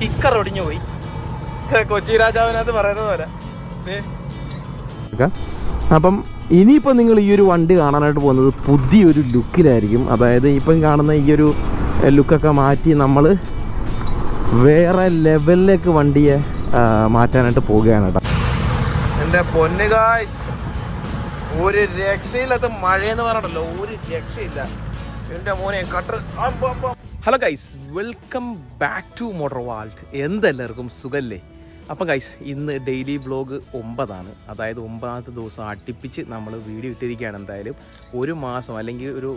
Kicker ഒടിഞ്ഞു പോയി. കൊച്ചി രാജാവിനകത്ത് പറയുന്നത് പോലെ. അപ്പം ഇനിയിപ്പോൾ നിങ്ങൾ ഈ ഒരു വണ്ടി കാണാനായിട്ട് പോകുന്നത് പുതിയൊരു ലുക്കിലായിരിക്കും. അതായത് ഇപ്പം കാണുന്ന ഈ ഒരു ലുക്കൊക്കെ മാറ്റി നമ്മൾ വേറെ ലെവലിലേക്ക് വണ്ടിയെ മാറ്റാനായിട്ട് പോവുകയാണ് കേട്ടോ. എന്റെ പൊന്നുകാശ് ഒരു രക്ഷയില്ലാത്ത മഴയെന്ന് പറഞ്ഞല്ലോ ഒരു രക്ഷയില്ല. മോനെ cutter. Hello guys welcome back to motor vault എന്തെല്ലാവർക്കും സുഖല്ലേ? അപ്പം ഗൈസ് ഇന്ന് ഡെയിലി വ്ലോഗ് ഒമ്പതാണ്. അതായത് ഒമ്പതാമത്തെ ദിവസം അടുപ്പിച്ച് നമ്മൾ വീഡിയോ ഇട്ടിരിക്കുകയാണ് എന്തായാലും. ഒരു മാസം അല്ലെങ്കിൽ ഒരു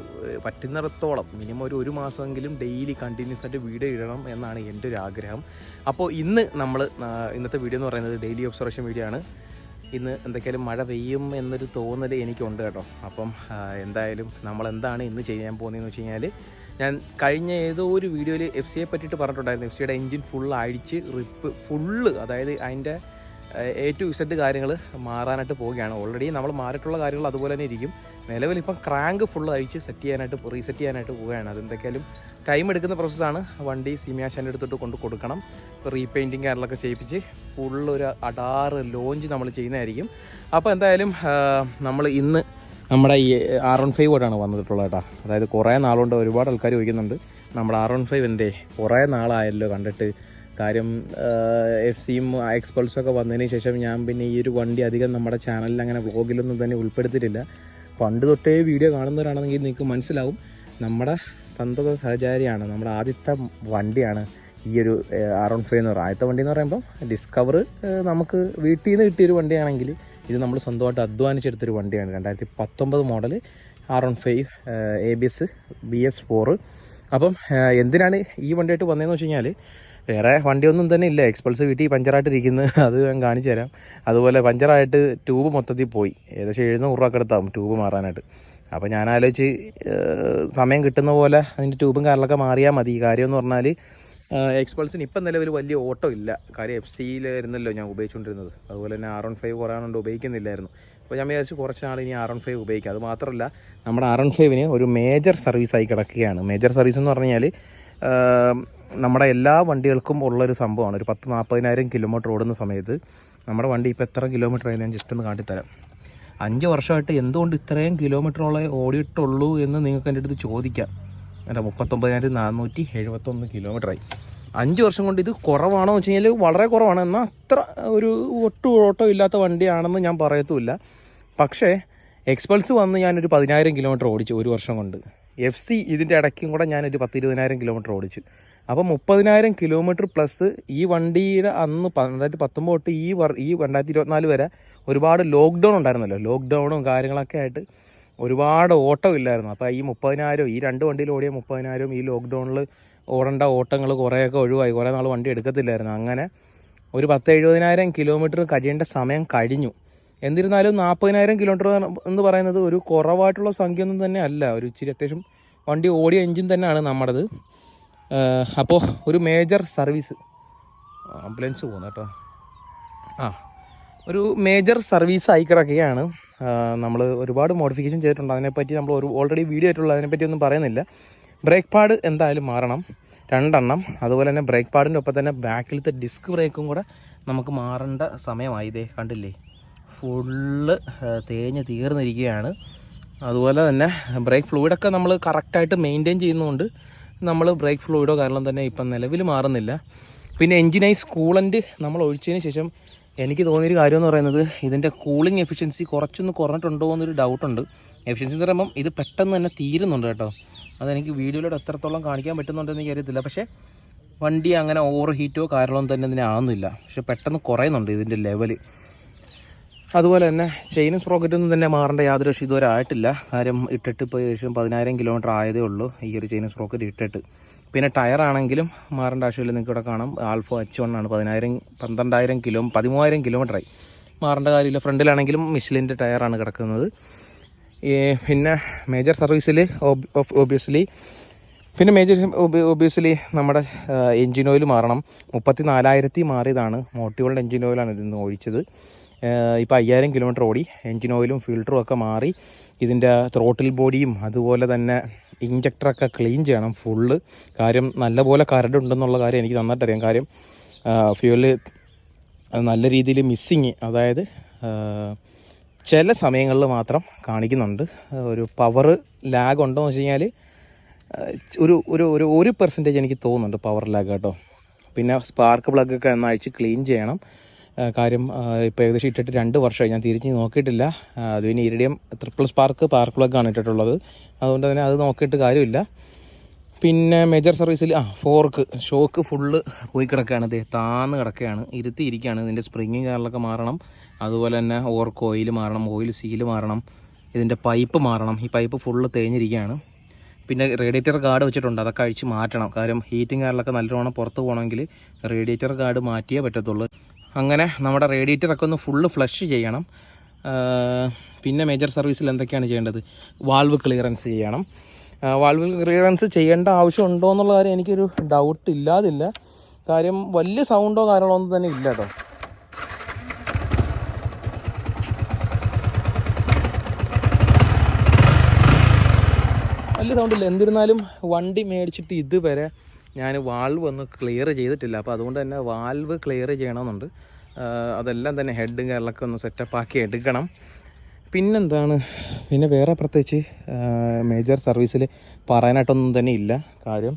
പറ്റുന്നിടത്തോളം മിനിമം ഒരു ഒരു മാസമെങ്കിലും ഡെയിലി കണ്ടിന്യൂസ് ആയിട്ട് വീഡിയോ ഇടണം എന്നാണ് എന്റെ ഒരു ആഗ്രഹം. അപ്പോൾ ഇന്ന് നമ്മൾ ഇന്നത്തെ വീഡിയോ എന്ന് പറയുന്നത് ഡെയിലി ഒബ്സർവേഷൻ വീഡിയോ ആണ്. ഇന്ന് എന്തൊക്കെയാലും മഴ പെയ്യും എന്നൊരു തോന്നൽ എനിക്കുണ്ട് കേട്ടോ. അപ്പം എന്തായാലും നമ്മൾ എന്താണ് ഇന്ന് ചെയ്യാൻ പോകുന്നതെന്ന് വെച്ച് കഴിഞ്ഞാൽ ഞാൻ കഴിഞ്ഞ ഏതോ ഒരു വീഡിയോയിൽ എഫ് സിയെ പറ്റിയിട്ട് പറഞ്ഞിട്ടുണ്ടായിരുന്നു. എഫ് സിയുടെ എൻജിൻ ഫുൾ അഴിച്ച് റിപ്പ് ഫുള്ള് അതായത് അതിന്റെ എ ടു ഇസഡ് കാര്യങ്ങൾ മാറാനായിട്ട് പോവുകയാണ്. ഓൾറെഡി നമ്മൾ മാറിയിട്ടുള്ള കാര്യങ്ങൾ അതുപോലെ തന്നെ ഇരിക്കും. നിലവിൽ ഇപ്പം ക്രാങ്ക് ഫുൾ അഴിച്ച് സെറ്റ് ചെയ്യാനായിട്ട് റീസെറ്റ് ചെയ്യാനായിട്ട് പോവുകയാണ്. അതെന്തൊക്കെയാലും ടൈം എടുക്കുന്ന പ്രോസസ്സാണ് വണ്ടി സിമിയാശാന്റെ എടുത്തിട്ട് കൊണ്ട് കൊടുക്കണം. റീപെയിന്റിങ് കാര്യങ്ങളൊക്കെ ചെയ്യിപ്പിച്ച് ഫുള്ളൊരു അടാറ് ലോഞ്ച് നമ്മൾ ചെയ്യുന്നതായിരിക്കും. അപ്പോൾ എന്തായാലും നമ്മൾ ഇന്ന് നമ്മുടെ ഈ ആർ വൺ ഫൈവ് ആയിട്ടാണ് വന്നിട്ടുള്ളത് കേട്ടോ. അതായത് കുറേ നാളുകൊണ്ട് ഒരുപാട് ആൾക്കാർ ചോദിക്കുന്നുണ്ട്. നമ്മുടെ ആർ വൺ ഫൈവ് എന്റെ കുറേ നാളായല്ലോ കണ്ടിട്ട്. കാര്യം എഫ് സിയും എക്സ്പൾസും ഒക്കെ വന്നതിന് ശേഷം ഞാൻ പിന്നെ ഈ ഒരു വണ്ടി അധികം നമ്മുടെ ചാനലിൽ അങ്ങനെ വ്ളോഗിലൊന്നും തന്നെ ഉൾപ്പെടുത്തിയിട്ടില്ല. പണ്ട് തൊട്ടേ വീഡിയോ കാണുന്നവരാണെങ്കിൽ നിങ്ങൾക്ക് മനസ്സിലാവും. നമ്മുടെ സന്തത സഹചാരിയാണ്. നമ്മുടെ ആദ്യത്തെ വണ്ടിയാണ് ഈ ഒരു വൺ ഫൈവ് എന്ന് പറയുന്നത്. ആദ്യത്തെ വണ്ടി എന്ന് പറയുമ്പോൾ ഡിസ്കവർ നമുക്ക് വീട്ടിൽ നിന്ന് കിട്ടിയൊരു വണ്ടിയാണെങ്കിൽ ഇത് നമ്മൾ സ്വന്തമായിട്ട് അധ്വാനിച്ചെടുത്തൊരു വണ്ടിയാണ്. രണ്ടായിരത്തി പത്തൊമ്പത് model one five A B S B S four അപ്പം എന്തിനാണ് ഈ വണ്ടിയായിട്ട് വന്നതെന്ന് വെച്ച് കഴിഞ്ഞാൽ വേറെ വണ്ടിയൊന്നും തന്നെ ഇല്ല. എക്സ്പൾസ് വീട്ടിൽ പഞ്ചറായിട്ട് ഇരിക്കുന്നത് അത് ഞാൻ കാണിച്ചു തരാം. അതുപോലെ പഞ്ചറായിട്ട് ട്യൂബ് മൊത്തത്തിൽ പോയി. ഏകദേശം എഴുന്നൂറ് രൂപ അടുത്താവും ട്യൂബ് മാറാനായിട്ട്. അപ്പോൾ ഞാൻ ആലോചിച്ച് സമയം കിട്ടുന്ന പോലെ അതിന്റെ ട്യൂബും കാര്യങ്ങളൊക്കെ മാറിയാൽ മതി. കാര്യം എന്ന് പറഞ്ഞാൽ എക്സ്പൾസിന് ഇപ്പം നിലവിൽ വലിയ ഓട്ടോ ഇല്ല. കാര്യം എഫ് സിയിലായിരുന്നല്ലോ ഞാൻ ഉപയോഗിച്ചുകൊണ്ടിരുന്നത് അതുപോലെ തന്നെ ആർ വൺ ഫൈവ് കുറയാനുണ്ട് ഉപയോഗിക്കുന്നില്ലായിരുന്നു. അപ്പോൾ ഞാൻ വിചാരിച്ചു കുറച്ച് നാൾ ഇനി ആർ വൺ ഫൈവ് ഉപയോഗിക്കാം. അത് മാത്രമല്ല നമ്മുടെ ആർ വൺ ഫൈവിന് ഒരു മേജർ സർവീസായി കിടക്കുകയാണ്. മേജർ സർവീസ് എന്ന് പറഞ്ഞാൽ നമ്മുടെ എല്ലാ വണ്ടികൾക്കും ഉള്ളൊരു സംഭവമാണ്. ഒരു പത്ത് നാൽപ്പതിനായിരം കിലോമീറ്റർ ഓടുന്ന സമയത്ത് നമ്മുടെ വണ്ടി ഇപ്പോൾ എത്ര കിലോമീറ്റർ ആയി ഞാൻ ജസ്റ്റ് ഒന്ന് കാട്ടിത്തരാം. അഞ്ച് വർഷമായിട്ട് എന്തുകൊണ്ട് ഇത്രയും കിലോമീറ്ററോളം ഓടിയിട്ടുള്ളൂ എന്ന് നിങ്ങൾക്ക് എന്റെ അടുത്ത് ചോദിക്കാം. അല്ല മുപ്പത്തൊമ്പതിനായിരത്തി നാനൂറ്റി എഴുപത്തൊന്ന് കിലോമീറ്ററായി. അഞ്ച് വർഷം കൊണ്ട് ഇത് കുറവാണോ എന്ന് വെച്ച് കഴിഞ്ഞാൽ വളരെ കുറവാണ്. എന്നാൽ അത്ര ഒരു ഒട്ടും ഓട്ടോ ഇല്ലാത്ത വണ്ടിയാണെന്ന് ഞാൻ പറയത്തുമില്ല. പക്ഷേ എക്സ്പൾസ് വന്ന് ഞാനൊരു പതിനായിരം കിലോമീറ്റർ ഓടിച്ചു ഒരു വർഷം കൊണ്ട്. എഫ് സി ഇതിന്റെ ഇടയ്ക്കും കൂടെ ഞാനൊരു പത്ത് ഇരുപതിനായിരം കിലോമീറ്റർ ഓടിച്ചു. അപ്പോൾ മുപ്പതിനായിരം കിലോമീറ്റർ പ്ലസ് ഈ വണ്ടിയുടെ അന്ന് രണ്ടായിരത്തി പത്തൊമ്പത് തൊട്ട് ഈ വർ ഈ രണ്ടായിരത്തി ഇരുപത്തിനാല് വരെ ഒരുപാട് ലോക്ക്ഡൗൺ ഉണ്ടായിരുന്നല്ലോ. ലോക്ക്ഡൗണും കാര്യങ്ങളൊക്കെ ആയിട്ട് ഒരുപാട് ഓട്ടം ഇല്ലായിരുന്നു. അപ്പോൾ ഈ മുപ്പതിനായിരം ഈ രണ്ട് വണ്ടിയിൽ ഓടിയ മുപ്പതിനായിരം ഈ ലോക്ക്ഡൗണിൽ ഓടേണ്ട ഓട്ടങ്ങൾ കുറേയൊക്കെ ഒഴിവായി. കുറേ നാൾ വണ്ടി എടുക്കത്തില്ലായിരുന്നു. അങ്ങനെ ഒരു പത്ത് എഴുപതിനായിരം കിലോമീറ്റർ കഴിയേണ്ട സമയം കഴിഞ്ഞു. എന്നിരുന്നാലും നാൽപ്പതിനായിരം കിലോമീറ്റർ എന്ന് പറയുന്നത് ഒരു കുറവായിട്ടുള്ള സംഖ്യ ഒന്നും തന്നെ അല്ല. ഒരു ഇച്ചിരി അത്യാവശ്യം വണ്ടി ഓടിയ എഞ്ചിൻ തന്നെയാണ് നമ്മുടേത്. അപ്പോൾ ഒരു മേജർ സർവീസ് ആംബുലൻസ് പോകുന്നു കേട്ടോ. ആ. ഒരു മേജർ സർവീസ് ആയി കിടക്കുകയാണ്. നമ്മൾ ഒരുപാട് മോഡിഫിക്കേഷൻ ചെയ്തിട്ടുണ്ട്. അതിനെപ്പറ്റി നമ്മൾ ഒരു ഓൾറെഡി വീഡിയോ ആയിട്ടുള്ള അതിനെപ്പറ്റി ഒന്നും പറയുന്നില്ല. ബ്രേക്ക് പാഡ് എന്തായാലും മാറണം. രണ്ടെണ്ണം. അതുപോലെ തന്നെ ബ്രേക്ക് പാഡിന്റെ ഒപ്പം തന്നെ ബാക്കിലത്തെ ഡിസ്ക് ബ്രേക്കും കൂടെ നമുക്ക് മാറേണ്ട സമയമായി. ഇതേ കണ്ടില്ലേ? ഫുള്ള് തേഞ്ഞ് തീർന്നിരിക്കുകയാണ്. അതുപോലെ തന്നെ ബ്രേക്ക് ഫ്ലൂയിഡൊക്കെ നമ്മൾ കറക്റ്റായിട്ട് മെയിന്റെയിൻ ചെയ്യുന്നതുകൊണ്ട് നമ്മൾ ബ്രേക്ക് ഫ്ലൂയിഡോ കാരണം തന്നെ ഇപ്പം നിലവിൽ മാറുന്നില്ല. പിന്നെ എൻജിനായി സ്കൂളന്റ് നമ്മൾ ഒഴിച്ചതിന് ശേഷം എനിക്ക് തോന്നിയൊരു കാര്യം എന്ന് പറയുന്നത് ഇതിന്റെ കൂളിംഗ് എഫിഷ്യൻസി കുറച്ചൊന്ന് കുറഞ്ഞിട്ടുണ്ടോ എന്നൊരു ഡൗട്ടുണ്ട് എഫിഷ്യൻസി എന്ന് പറയുമ്പം ഇത് പെട്ടെന്ന് തന്നെ തീരുന്നുണ്ട് കേട്ടോ. അതെനിക്ക് വീഡിയോയിലൂടെ എത്രത്തോളം കാണിക്കാൻ പറ്റുന്നുണ്ടെന്ന് എനിക്ക് അറിയത്തില്ല. പക്ഷേ വണ്ടി അങ്ങനെ ഓവർ ഹീറ്റോ കാരണമൊന്നും തന്നെ ഇതിനെ ആവുന്നില്ല. പക്ഷെ പെട്ടെന്ന് കുറയുന്നുണ്ട് ഇതിന്റെ ലെവൽ അതുപോലെ തന്നെ ചെയിൻ സ്പ്രോക്കറ്റൊന്നും തന്നെ മാറേണ്ട യാതൊരു പക്ഷേ ഇതുവരെ ആയിട്ടില്ല. കാര്യം ഇട്ടിട്ട് ഇപ്പോൾ ഏകദേശം പതിനായിരം കിലോമീറ്റർ ആയതേ ഉള്ളൂ ഈ ഒരു ചെയിൻ സ്പ്രോക്കറ്റ് ഇട്ടിട്ട്. പിന്നെ ടയർ ആണെങ്കിലും മാറേണ്ട ആവശ്യമില്ല. നിങ്ങൾക്ക് ഇവിടെ കാണാം. ആൽഫോ എച്ച് വൺ ആണ്. പതിനായിരം പന്ത്രണ്ടായിരം കിലോ പതിമൂവായിരം കിലോമീറ്ററായി മാറേണ്ട കാര്യമില്ല. ഫ്രണ്ടിലാണെങ്കിലും മിഷിലിന്റെ ടയറാണ് കിടക്കുന്നത്. പിന്നെ മേജർ സർവീസിൽ ഓബിയസ്ലി പിന്നെ മേജർ ഒബിയസ്ലി നമ്മുടെ എൻജിൻ ഓയിൽ മാറണം. മുപ്പത്തി നാലായിരത്തി മാറിയതാണ് മോട്ടിയോളുടെ എൻജിൻ ഓയിലാണ് ഇതിന്ന് ഒഴിച്ചത്. ഇപ്പോൾ അയ്യായിരം കിലോമീറ്റർ ഓടി. എൻജിൻ ഓയിലും ഫിൽറ്ററും ഒക്കെ മാറി. ഇതിന്റെ ത്രോട്ടിൽ ബോഡിയും അതുപോലെ തന്നെ ഇഞ്ചക്ടറൊക്കെ ക്ലീൻ ചെയ്യണം ഫുള്ള് കാര്യം നല്ലപോലെ കരട് ഉണ്ടെന്നുള്ള കാര്യം എനിക്ക് നന്നായിട്ട് അറിയാം. കാര്യം ഫ്യൂൽ നല്ല രീതിയിൽ മിസ്സിങ് അതായത് ചില സമയങ്ങളിൽ മാത്രം കാണിക്കുന്നുണ്ട്. ഒരു പവർ ലാഗ് ഉണ്ടോ എന്ന് വെച്ച് കഴിഞ്ഞാൽ ഒരു ഒരു ഒരു ഒരു പെർസെന്റേജ് എനിക്ക് തോന്നുന്നുണ്ട് പവർ ലാഗ് കേട്ടോ. പിന്നെ സ്പാർക്ക് പ്ലഗ് ഒക്കെ ഒന്ന് ക്ലീൻ ചെയ്യണം. കാര്യം ഇപ്പോൾ ഏകദേശം ഇട്ടിട്ട് രണ്ട് വർഷമായി. ഞാൻ തിരിഞ്ഞ് നോക്കിയിട്ടില്ല. ആ, അത് പിന്നെ iridium triple spark park plug ആണ് ഇട്ടിട്ടുള്ളത്. അതുകൊണ്ട് തന്നെ അത് നോക്കിയിട്ട് കാര്യമില്ല. പിന്നെ മേജർ സർവീസിൽ ആ ഫോർക്ക് ഷോക്ക് ഫുള്ള് പോയി കിടക്കുകയാണ്. ദേ താന്ന് കിടക്കുകയാണ്. ഇരുത്തി ഇരിക്കുകയാണ് ഇതിന്റെ സ്പ്രിങ്ങും കാര്യങ്ങളൊക്കെ മാറണം. അതുപോലെ തന്നെ ഓർക്ക് ഓയിൽ മാറണം ഓയിൽ സീൽ മാറണം. ഇതിന്റെ പൈപ്പ് മാറണം. ഈ പൈപ്പ് ഫുള്ള് തേഞ്ഞിരിക്കുകയാണ്. പിന്നെ റേഡിയേറ്റർ ഗാർഡ് വെച്ചിട്ടുണ്ട്. അതൊക്കെ അഴിച്ച് മാറ്റണം. കാര്യം ഹീറ്റിംഗ് കാറിലൊക്കെ നല്ലോണം പുറത്ത് പോകണമെങ്കിൽ റേഡിയേറ്റർ ഗാർഡ് മാറ്റിയേ പറ്റത്തുള്ളൂ. അങ്ങനെ നമ്മുടെ റേഡിയേറ്ററൊക്കെ ഒന്ന് ഫുള്ള് ഫ്ലഷ് ചെയ്യണം. പിന്നെ മേജർ സർവീസിൽ എന്തൊക്കെയാണ് ചെയ്യേണ്ടത്? വാൾവ് ക്ലിയറൻസ് ചെയ്യണം. വാൾവ് ക്ലിയറൻസ് ചെയ്യേണ്ട ആവശ്യം ഉണ്ടോ എന്നുള്ള കാര്യം എനിക്കൊരു ഡൗട്ട് ഇല്ലാതില്ല. കാര്യം വലിയ സൗണ്ടോ കാര്യങ്ങളോ ഒന്നും തന്നെ ഇല്ല കേട്ടോ. വലിയ സൗണ്ടില്ല എന്നിരുന്നാലും വണ്ടി മേടിച്ചിട്ട് ഇതുവരെ ഞാൻ വാൾവ് ഒന്ന് ക്ലിയർ ചെയ്തിട്ടില്ല. അപ്പോൾ അതുകൊണ്ട് തന്നെ വാൽവ് ക്ലിയർ ചെയ്യണമെന്നുണ്ട്. അതെല്ലാം തന്നെ ഹെഡും കാര്യങ്ങളൊക്കെ ഒന്ന് സെറ്റപ്പ് ആക്കി എടുക്കണം. പിന്നെന്താണ്? പിന്നെ വേറെ പ്രത്യേകിച്ച് മേജർ സർവീസിൽ പറയാനായിട്ടൊന്നും തന്നെ ഇല്ല. കാര്യം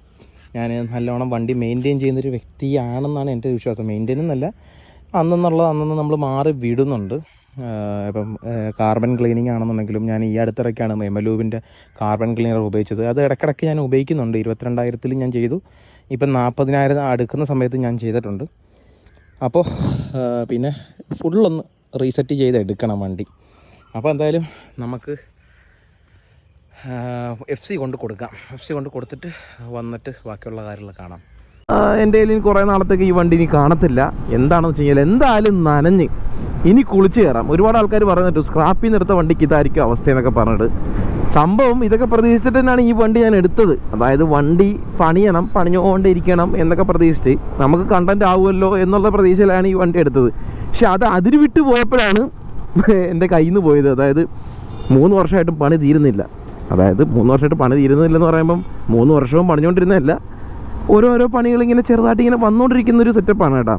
ഞാൻ നല്ലോണം വണ്ടി മെയിന്റെയിൻ ചെയ്യുന്നൊരു വ്യക്തിയാണെന്നാണ് എന്റെ വിശ്വാസം. മെയിന്റെയിൻ എന്നല്ല അന്നെന്നുള്ളത് അന്നന്ന് നമ്മൾ മാറി വിടുന്നുണ്ട്. ഇപ്പം കാർബൺ ക്ലീനിങ് ആണെന്നുണ്ടെങ്കിലും ഞാൻ ഈ അടുത്തിടയ്ക്കാണ് എമലൂബിന്റെ കാർബൺ ക്ലീനർ ഉപയോഗിച്ചത്. അത് ഇടയ്ക്കിടയ്ക്ക് ഞാൻ ഉപയോഗിക്കുന്നുണ്ട്. ഇരുപത്തിരണ്ടായിരത്തിൽ ഞാൻ ചെയ്തു. ഇപ്പം നാൽപ്പതിനായിരം അടുക്കുന്ന സമയത്ത് ഞാൻ ചെയ്തിട്ടുണ്ട്. അപ്പോൾ പിന്നെ ഫുള്ളൊന്ന് റീസെറ്റ് ചെയ്ത് എടുക്കണം വണ്ടി. അപ്പോൾ എന്തായാലും നമുക്ക് എഫ് സി കൊണ്ട് കൊടുക്കാം. എഫ് സി കൊണ്ട് കൊടുത്തിട്ട് വന്നിട്ട് ബാക്കിയുള്ള കാര്യങ്ങൾ കാണാം. എന്റെ കയ്യിൽ കുറേ നാളത്തേക്ക് ഈ വണ്ടി ഇനി കാണത്തില്ല. എന്താണെന്ന് വെച്ച് കഴിഞ്ഞാൽ എന്തായാലും നനഞ്ഞ് ഇനി കുളിച്ച് കയറാം. ഒരുപാട് ആൾക്കാർ പറഞ്ഞിട്ട് സ്ക്രാപ്പിൽ നിന്ന് എടുത്ത വണ്ടിക്ക് ഇതായിരിക്കും അവസ്ഥ എന്നൊക്കെ പറഞ്ഞിട്ട്. സംഭവം ഇതൊക്കെ പ്രതീക്ഷിച്ചിട്ട് തന്നെയാണ് ഈ വണ്ടി ഞാൻ എടുത്തത്. അതായത് വണ്ടി പണിയണം പണിഞ്ഞുകൊണ്ടിരിക്കണം എന്നൊക്കെ പ്രതീക്ഷിച്ച് നമുക്ക് കണ്ടന്റ് ആവുമല്ലോ എന്നുള്ള പ്രതീക്ഷയിലാണ് ഈ വണ്ടി എടുത്തത്. പക്ഷെ അത് അതിരി വിട്ടു പോയപ്പോഴാണ് എന്റെ കയ്യിൽ നിന്ന് പോയത്. അതായത് മൂന്ന് വർഷമായിട്ടും പണി തീരുന്നില്ല. അതായത് മൂന്ന് വർഷമായിട്ട് പണി തീരുന്നില്ലെന്ന് പറയുമ്പം മൂന്ന് വർഷവും പണിഞ്ഞുകൊണ്ടിരുന്നതല്ല. ഓരോരോ പണികൾ ഇങ്ങനെ ചെറുതായിട്ട് ഇങ്ങനെ വന്നുകൊണ്ടിരിക്കുന്ന ഒരു സെറ്റപ്പാണ് കേട്ടോ.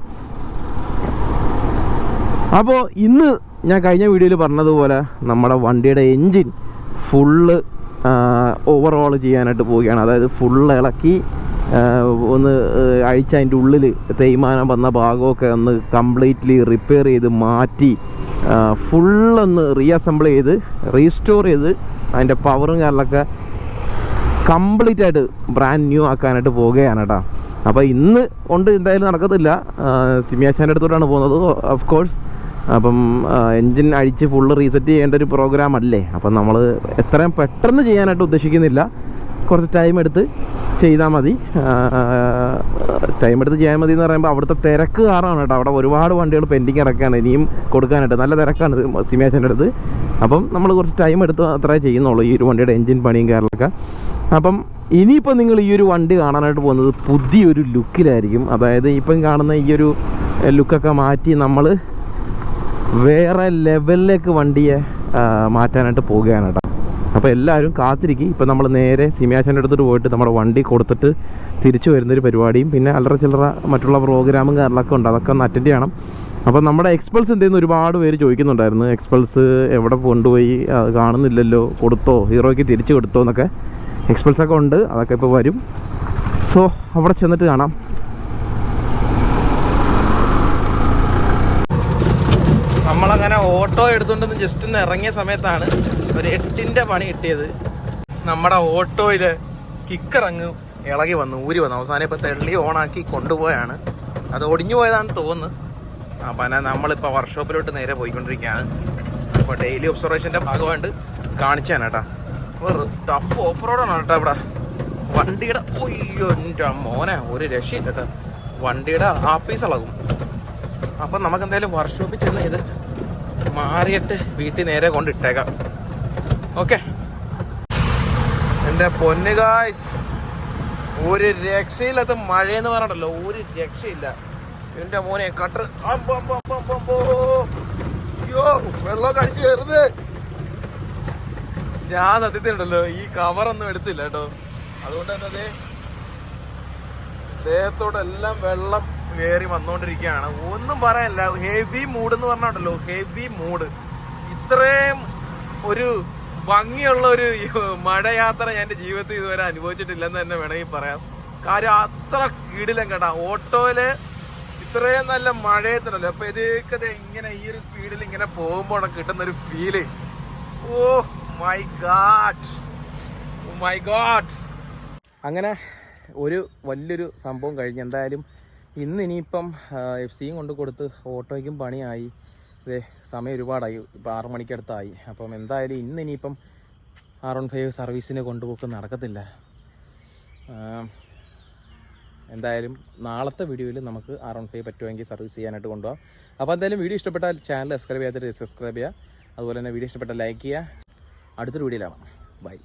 അപ്പോൾ ഇന്ന് ഞാൻ കഴിഞ്ഞ വീഡിയോയിൽ പറഞ്ഞതുപോലെ നമ്മുടെ വണ്ടിയുടെ എൻജിൻ ഫുള്ള് ഓവറോൾ ചെയ്യാനായിട്ട് പോവുകയാണ്. അതായത് ഫുള്ള് ഇളക്കി ഒന്ന് അഴിച്ച അതിന്റെ ഉള്ളിൽ തേയ്മാനം വന്ന ഭാഗമൊക്കെ ഒന്ന് കംപ്ലീറ്റ്ലി റിപ്പയർ ചെയ്ത് മാറ്റി ഫുള്ളൊന്ന് റീഅസംബിൾ ചെയ്ത് റീസ്റ്റോർ ചെയ്ത് അതിന്റെ പവറും കാര്യങ്ങളൊക്കെ കംപ്ലീറ്റ് ആയിട്ട് ബ്രാൻഡ് ന്യൂ ആക്കാനായിട്ട് പോവുകയാണ് കേട്ടോ അപ്പോൾ ഇന്ന് കൊണ്ട് എന്തായാലും നടക്കത്തില്ല. സിമിയാശാന്റെ അടുത്തോട്ടാണ് പോകുന്നത്. ഓഫ് കോഴ്സ് അപ്പം എൻജിൻ അഴിച്ച് ഫുള്ള് റീസെറ്റ് ചെയ്യേണ്ട ഒരു പ്രോഗ്രാം അല്ലേ? അപ്പം നമ്മൾ എത്രയും പെട്ടെന്ന് ചെയ്യാനായിട്ട് ഉദ്ദേശിക്കുന്നില്ല. കുറച്ച് ടൈം എടുത്ത് ചെയ്താൽ മതി. ടൈം എടുത്ത് ചെയ്യാൻ മതി എന്ന് പറയുമ്പോൾ അവിടുത്തെ തിരക്ക് കാരണമാണ് കേട്ടോ. അവിടെ ഒരുപാട് വണ്ടികൾ പെൻഡിങ് ഇറക്കാണ് ഇനിയും കൊടുക്കാനായിട്ട് നല്ല തിരക്കാണ് സിമേഷന്റെ അടുത്ത് അപ്പം നമ്മൾ കുറച്ച് ടൈം എടുത്ത് അത്രേ ചെയ്യുന്നുള്ളൂ ഈ ഒരു വണ്ടിയുടെ എൻജിൻ പണിയും കാര്യങ്ങളൊക്കെ. അപ്പം ഇനിയിപ്പോൾ നിങ്ങൾ ഈ ഒരു വണ്ടി കാണാനായിട്ട് പോകുന്നത് പുതിയൊരു ലുക്കിലായിരിക്കും അതായത് ഇപ്പം കാണുന്ന ഈ ഒരു ലുക്കൊക്കെ മാറ്റി നമ്മൾ വേറെ ലെവലിലേക്ക് വണ്ടിയെ മാറ്റാനായിട്ട് പോവുകയാണ് കേട്ടോ. അപ്പോൾ എല്ലാവരും കാത്തിരിക്കും. ഇപ്പം നമ്മൾ നേരെ സിമിയാശന്റെ അടുത്തോട്ട് പോയിട്ട് നമ്മുടെ വണ്ടി കൊടുത്തിട്ട് തിരിച്ചു വരുന്നൊരു പരിപാടിയും പിന്നെ അല്ലറ ചില്ലറ മറ്റുള്ള പ്രോഗ്രാമും കാര്യങ്ങളൊക്കെ ഉണ്ട്. അതൊക്കെ ഒന്ന് അറ്റൻഡ് ചെയ്യണം. അപ്പോൾ നമ്മുടെ എക്സ്പൾസ് എന്തെന്ന് ഒരുപാട് പേര് ചോദിക്കുന്നുണ്ടായിരുന്നു. എക്സ്പൾസ് എവിടെ കൊണ്ടുപോയി? അത് കാണുന്നില്ലല്ലോ. കൊടുത്തോ? ഹീറോയ്ക്ക് തിരിച്ചു കൊടുത്തോ എന്നൊക്കെ. എക്സ്പൾസൊക്കെ ഉണ്ട്. അതൊക്കെ ഇപ്പോൾ വരും. സോ അവിടെ ചെന്നിട്ട് കാണാം. ഓട്ടോ എടുത്തുകൊണ്ടൊന്ന് ജസ്റ്റ് ഒന്ന് ഇറങ്ങിയ സമയത്താണ് ഒരു എട്ടിന്റെ പണി കിട്ടിയത്. നമ്മുടെ ഓട്ടോയിൽ കിക്കർ അങ്ങ് ഇളകി വന്നു ഊരി വന്നു. അവസാനം ഇപ്പൊ തെള്ളി ഓണാക്കി കൊണ്ടുപോയാണ്. അത് ഒടിഞ്ഞു പോയതാണെന്ന് തോന്നുന്നു. അപ്പൊ എന്നാ നമ്മളിപ്പോ വർക്ക്ഷോപ്പിലോട്ട് നേരെ പോയിക്കൊണ്ടിരിക്കുകയാണ്. അപ്പൊ ഡെയിലി ഒബ്സർവേഷന്റെ ഭാഗമായിട്ട് കാണിച്ചാണ് കേട്ടാ. ഒരു ടഫ് ഓഫ് റോഡാണ് കേട്ടോ ഇവിടെ. വണ്ടിയുടെ ഒയ്യോ മോനെ ഒരു രക്ഷയില്ല കേട്ടോ. വണ്ടിയുടെ ആപ്പീസ് ഇളകും. അപ്പൊ നമുക്ക് എന്തായാലും വർക്ക്ഷോപ്പിൽ ചെന്ന് ഇത് മാറിയിട്ട് വീട്ടിൽ നേരെ കൊണ്ടിട്ടേക്കാം. ഓക്കെ എന്റെ ഗായ്സ് ഒരു രക്ഷയില്ലാത്ത മഴയെന്ന് പറഞ്ഞല്ലോ ഒരു രക്ഷയില്ല. എന്റെ മോനെ കട്ടർ വെള്ളം കടിച്ചു കയറുന്നത്. ഞാൻ സത്യത്തിലുണ്ടല്ലോ ഈ കവറൊന്നും എടുത്തില്ല കേട്ടോ. അതുകൊണ്ട് തന്നെ ദേഹത്തോടെല്ലാം വെള്ളം കയറി വന്നുകൊണ്ടിരിക്കുകയാണ് ഒന്നും പറയാനില്ല ഹെവി മൂഡ് എന്ന് പറഞ്ഞാണ്ടല്ലോ. ഹെവി മൂഡ് ഇത്രയും ഒരു ഭംഗിയുള്ള ഒരു മഴയാത്ര ഞാൻ എന്റെ ജീവിതത്തിൽ ഇതുവരെ അനുഭവിച്ചിട്ടില്ലെന്ന് തന്നെ വേണമെങ്കിൽ പറയാം. കാര്യം അത്ര കീടിലും കേട്ടാ. ഓട്ടോയിൽ ഇത്രയും നല്ല മഴയത്തിനല്ലോ? അപ്പൊ ഇതൊക്കെ ദേ ഇങ്ങനെ ഈ ഒരു സ്പീഡിൽ ഇങ്ങനെ പോകുമ്പോൾ കിട്ടുന്ന ഒരു feel oh my God my God അങ്ങനെ ഒരു വലിയൊരു സംഭവം കഴിഞ്ഞ് എന്തായാലും ഇന്ന് ഇനിയിപ്പം എഫ് സിയും കൊണ്ട് കൊടുത്ത് ഓട്ടോയ്ക്കും പണിയായി. ഇതേ സമയം ഒരുപാടായി. ഇപ്പോൾ ആറു മണിക്കടുത്തായി. അപ്പം എന്തായാലും ഇന്ന് ഇനിയിപ്പം ആർ വൺ ഫൈവ് സർവീസിന് കൊണ്ടുപോക്ക് നടക്കത്തില്ല. എന്തായാലും നാളത്തെ വീഡിയോയിൽ നമുക്ക് ആർ വൺ ഫൈവ് പറ്റുമെങ്കിൽ സർവീസ് ചെയ്യാനായിട്ട് കൊണ്ടുപോകാം അപ്പോൾ എന്തായാലും വീഡിയോ ഇഷ്ടപ്പെട്ടാൽ ചാനൽ സബ്സ്ക്രൈബ് ചെയ്യാത്ത സബ്സ്ക്രൈബ് ചെയ്യുക. അതുപോലെ തന്നെ വീഡിയോ ഇഷ്ടപ്പെട്ടാൽ ലൈക്ക് ചെയ്യുക. അടുത്തൊരു വീഡിയോയിലാണ് ബൈ.